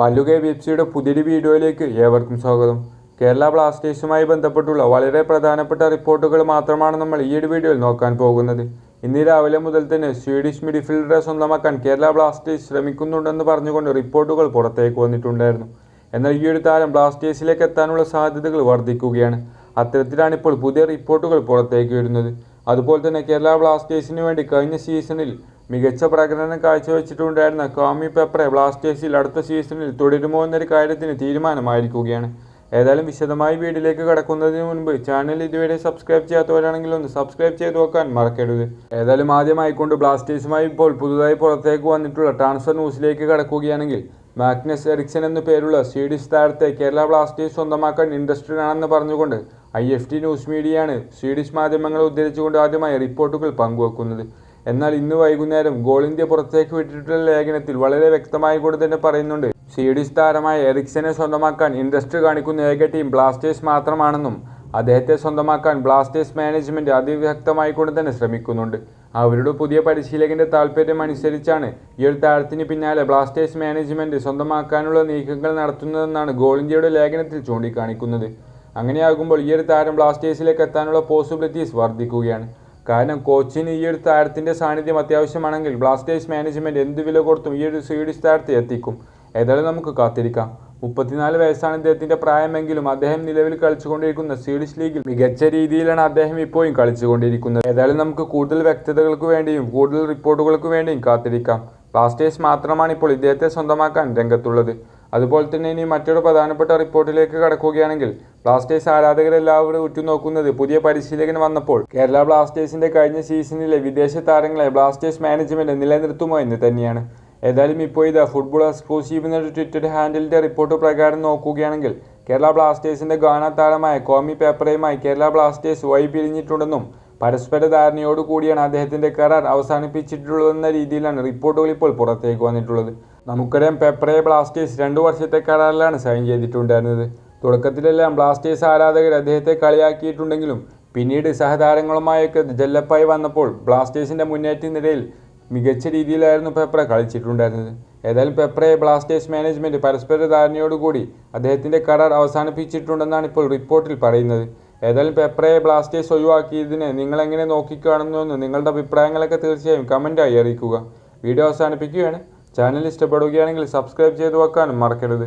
മല്ലുകെ വെബ്സിയുടെ പുതിയൊരു വീഡിയോയിലേക്ക് ഏവർക്കും സ്വാഗതം. കേരള ബ്ലാസ്റ്റേഴ്സുമായി ബന്ധപ്പെട്ടുള്ള വളരെ പ്രധാനപ്പെട്ട റിപ്പോർട്ടുകൾ മാത്രമാണ് നമ്മൾ ഈ ഒരു വീഡിയോയിൽ നോക്കാൻ പോകുന്നത്. ഇന്ന് രാവിലെ മുതൽ തന്നെ സ്വീഡിഷ് മിഡ്ഫീൽഡറെ സ്വന്തമാക്കാൻ കേരള ബ്ലാസ്റ്റേഴ്സ് ശ്രമിക്കുന്നുണ്ടെന്ന് പറഞ്ഞുകൊണ്ട് റിപ്പോർട്ടുകൾ പുറത്തേക്ക് വന്നിട്ടുണ്ടായിരുന്നു. എന്നാൽ ഈ ഒരു താരം ബ്ലാസ്റ്റേഴ്സിലേക്ക് എത്താനുള്ള സാധ്യതകൾ വർദ്ധിക്കുകയാണ്. അത്തരത്തിലാണ് ഇപ്പോൾ പുതിയ റിപ്പോർട്ടുകൾ പുറത്തേക്ക് വരുന്നത്. അതുപോലെ തന്നെ കേരള ബ്ലാസ്റ്റേഴ്സിന് വേണ്ടി കഴിഞ്ഞ സീസണിൽ മികച്ച പ്രകടനം കാഴ്ചവെച്ചിട്ടുണ്ടായിരുന്ന കാമി പെപ്പറെ ബ്ലാസ്റ്റേഴ്സിൽ അടുത്ത സീസണിൽ തുടരുമോ എന്നൊരു കാര്യത്തിന് തീരുമാനമായിരിക്കുകയാണ്. ഏതായാലും വിശദമായി വീഡിയോയിലേക്ക് കടക്കുന്നതിന് മുൻപ് ചാനൽ ഇതുവരെ സബ്സ്ക്രൈബ് ചെയ്യാത്തവരാണെങ്കിൽ ഒന്ന് സബ്സ്ക്രൈബ് ചെയ്ത് നോക്കാൻ മറക്കരുത്. ഏതായാലും ആദ്യമായിക്കൊണ്ട് ബ്ലാസ്റ്റേഴ്സുമായി ഇപ്പോൾ പുതുതായി പുറത്തേക്ക് വന്നിട്ടുള്ള ട്രാൻസ്ഫർ ന്യൂസിലേക്ക് കടക്കുകയാണെങ്കിൽ മാഗ്നസ് എറിക്സൺ എന്നു പേരുള്ള സ്വീഡിഷ് താരത്തെ കേരള ബ്ലാസ്റ്റേഴ്സ് സ്വന്തമാക്കാൻ ഇൻട്രസ്റ്റഡ് ആണെന്ന് പറഞ്ഞുകൊണ്ട് ഐ എഫ് ടി ന്യൂസ് മീഡിയയാണ് സ്വീഡിഷ് മാധ്യമങ്ങളെ ഉദ്ധരിച്ചുകൊണ്ട് ആദ്യമായി റിപ്പോർട്ടുകൾ പങ്കുവെക്കുന്നത്. എന്നാൽ ഇന്ന് വൈകുന്നേരം ഗോൾ ഇന്ത്യ പുറത്തേക്ക് വിട്ടിട്ടുള്ള ലേഖനത്തിൽ വളരെ വ്യക്തമായി കൂടെ തന്നെ പറയുന്നുണ്ട്. സ്വീഡിഷ് താരമായ എറിക്സനെ സ്വന്തമാക്കാൻ ഇൻട്രസ്റ്റ് കാണിക്കുന്ന ഏക ടീം ബ്ലാസ്റ്റേഴ്സ് മാത്രമാണെന്നും അദ്ദേഹത്തെ സ്വന്തമാക്കാൻ ബ്ലാസ്റ്റേഴ്സ് മാനേജ്മെന്റ് അതിവ്യക്തമായി കൊണ്ട് തന്നെ ശ്രമിക്കുന്നുണ്ട്. അവരുടെ പുതിയ പരിശീലകന്റെ താല്പര്യം അനുസരിച്ചാണ് ഈ ഒരു താരത്തിന് പിന്നാലെ ബ്ലാസ്റ്റേഴ്സ് മാനേജ്മെന്റ് സ്വന്തമാക്കാനുള്ള നീക്കങ്ങൾ നടത്തുന്നതെന്നാണ് ഗോൾ ഇന്ത്യയുടെ ലേഖനത്തിൽ ചൂണ്ടിക്കാണിക്കുന്നത്. അങ്ങനെയാകുമ്പോൾ ഈ ഒരു താരം ബ്ലാസ്റ്റേഴ്സിലേക്ക് എത്താനുള്ള പോസിബിലിറ്റീസ് വർദ്ധിക്കുകയാണ്. കാരണം കോച്ചിന് ഈ ഒരു താരത്തിന്റെ സാന്നിധ്യം അത്യാവശ്യമാണെങ്കിൽ ബ്ലാസ്റ്റേഴ്സ് മാനേജ്മെന്റ് എന്ത് വില കൊടുത്തും ഈ ഒരു സ്വീഡിഷ് താരത്തെ എത്തിക്കും. ഏതായാലും നമുക്ക് കാത്തിരിക്കാം. മുപ്പത്തിനാല് വയസ്സാണ് ഇദ്ദേഹത്തിന്റെ പ്രായമെങ്കിലും അദ്ദേഹം നിലവിൽ കളിച്ചുകൊണ്ടിരിക്കുന്ന സ്വീഡിഷ് ലീഗിൽ മികച്ച രീതിയിലാണ് അദ്ദേഹം ഇപ്പോഴും കളിച്ചുകൊണ്ടിരിക്കുന്നത്. ഏതായാലും നമുക്ക് കൂടുതൽ വ്യക്തതകൾക്ക് വേണ്ടിയും കൂടുതൽ റിപ്പോർട്ടുകൾക്ക് വേണ്ടിയും കാത്തിരിക്കാം. ബ്ലാസ്റ്റേഴ്സ് മാത്രമാണ് ഇപ്പോൾ ഇദ്ദേഹത്തെ സ്വന്തമാക്കാൻ രംഗത്തുള്ളത്. അതുപോലെ തന്നെ ഇനി മറ്റൊരു പ്രധാനപ്പെട്ട റിപ്പോർട്ടിലേക്ക് കടക്കുകയാണെങ്കിൽ ബ്ലാസ്റ്റേഴ്സ് ആരാധകരെല്ലാവരും ഉറ്റുനോക്കുന്നത്? പുതിയ പരിശീലകൻ വന്നപ്പോൾ കേരള ബ്ലാസ്റ്റേഴ്സിന്റെ കഴിഞ്ഞ സീസണിലെ വിദേശ താരങ്ങളെ ബ്ലാസ്റ്റേഴ്സ് മാനേജ്മെന്റ് നിലനിർത്തുമോ എന്ന് തന്നെയാണ്. ഏതായാലും ഇപ്പോൾ ഇത് ഫുട്ബോൾ എക്സ്ക്ലൂസീവ് എന്ന ട്വിറ്റർ ഹാൻഡിലിന്റെ റിപ്പോർട്ട് പ്രകാരം നോക്കുകയാണെങ്കിൽ കേരള ബ്ലാസ്റ്റേഴ്സിന്റെ ഗാന താരമായ കോമി പേപ്പറയുമായി കേരള ബ്ലാസ്റ്റേഴ്സ് വഴി പിരിഞ്ഞിട്ടുണ്ടെന്നും പരസ്പര ധാരണയോടുകൂടിയാണ് അദ്ദേഹത്തിന്റെ കരാർ അവസാനിപ്പിച്ചിട്ടുള്ളതെന്ന രീതിയിലാണ് റിപ്പോർട്ടുകൾ ഇപ്പോൾ പുറത്തേക്ക് വന്നിട്ടുള്ളത്. നമുക്കറിയാം പെപ്പറയെ ബ്ലാസ്റ്റേഴ്സ് രണ്ടു വർഷത്തെ കരാറിലാണ് സൈൻ ചെയ്തിട്ടുണ്ടായിരുന്നത്. തുടക്കത്തിലെല്ലാം ബ്ലാസ്റ്റേഴ്സ് ആരാധകർ അദ്ദേഹത്തെ കളിയാക്കിയിട്ടുണ്ടെങ്കിലും പിന്നീട് സഹതാരങ്ങളുമായൊക്കെ ജല്ലപ്പായി വന്നപ്പോൾ ബ്ലാസ്റ്റേഴ്സിന്റെ മുന്നേറ്റത്തിനിടയിൽ മികച്ച രീതിയിലായിരുന്നു പെപ്ര കളിച്ചിട്ടുണ്ടായിരുന്നത്. ഏതായാലും പെപ്രയെ ബ്ലാസ്റ്റേഴ്സ് മാനേജ്മെന്റ് പരസ്പര ധാരണയോടുകൂടി അദ്ദേഹത്തിന്റെ കരാർ അവസാനിപ്പിച്ചിട്ടുണ്ടെന്നാണ് ഇപ്പോൾ റിപ്പോർട്ടിൽ പറയുന്നത്. ഏതായാലും പെപ്രയെ ബ്ലാസ്റ്റേഴ്സ് ഒഴിവാക്കിയതിനെ നിങ്ങൾ എങ്ങനെ നോക്കിക്കാണുന്നുവെന്ന് നിങ്ങളുടെ അഭിപ്രായങ്ങളൊക്കെ തീർച്ചയായും കമന്റായി അറിയിക്കുക. വീഡിയോ അവസാനിപ്പിക്കുകയാണ്. ചാനൽ ഇഷ്ടപ്പെടുകയാണെങ്കിൽ സബ്സ്ക്രൈബ് ചെയ്ത് വെക്കാനും മറക്കരുത്.